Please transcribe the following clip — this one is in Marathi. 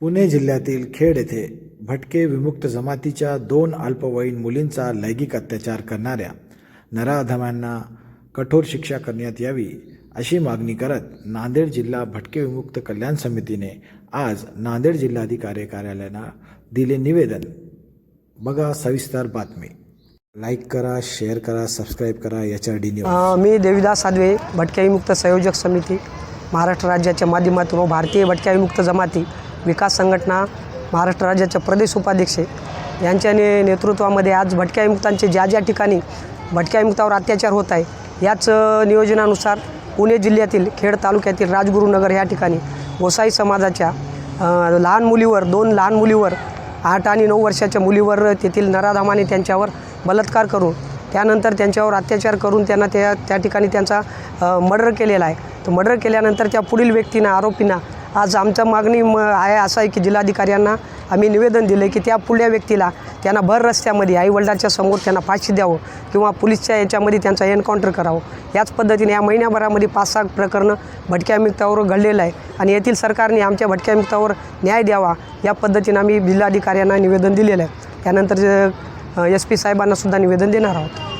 पुणे जिल्ह्यातील खेड येथे भटके विमुक्त जमातीच्या दोन अल्पवयीन मुलींचा लैंगिक अत्याचार करणाऱ्या नराधमांना कठोर शिक्षा करण्यात यावी अशी मागणी करत नांदेड जिल्हा भटके विमुक्त कल्याण समितीने आज नांदेड जिल्हाधिकारी कार्यालयाला दिले निवेदन. बघा सविस्तर बातमी. लाईक करा शेअर करा सबस्क्राईब करा याच्या डी मी देवीदास साधवे भटके विमुक्त संयोजक समिती. महाराष्ट्र राज्याच्या माध्यमातून व भारतीय भटक्या विमुक्त जमाती विकास संघटना महाराष्ट्र राज्याच्या प्रदेश उपाध्यक्ष यांच्या ने नेतृत्वामध्ये आज भटक्या विमुक्तांचे ज्या ज्या ठिकाणी भटक्या विमुक्तावर अत्याचार होत आहे याच नियोजनानुसार पुणे जिल्ह्यातील खेड तालुक्यातील राजगुरुनगर या ठिकाणी गोसाई समाजाच्या लहान मुलीवर दोन लहान मुलीवर आठ आणि नऊ वर्षाच्या मुलीवर तेथील नराधामाने त्यांच्यावर बलात्कार करून त्यानंतर त्यांच्यावर अत्याचार करून त्यांना त्या त्या ठिकाणी त्यांचा मर्डर केलेला आहे. तर मर्डर केल्यानंतर त्या पुढील व्यक्तींना आरोपींना आज आमचं मागणी म आहे असं आहे की जिल्हाधिकाऱ्यांना आम्ही निवेदन दिलं की त्या पुढल्या व्यक्तीला त्यांना भर रस्त्यामध्ये आईवडिलांच्या समोर त्यांना फाशी द्यावं किंवा पुलिसच्या याच्यामध्ये त्यांचा एन्काउंटर करावं. याच पद्धतीने या महिन्याभरामध्ये पाच सहा प्रकरणं भटक्या मुक्तावर घडलेलं आहे आणि येथील सरकारने आमच्या भटक्या मुक्तावर न्याय द्यावा या पद्धतीनं आम्ही जिल्हाधिकाऱ्यांना निवेदन दिलेलं आहे. त्यानंतर एस पी साहेबांना सुद्धा निवेदन देणार आहोत.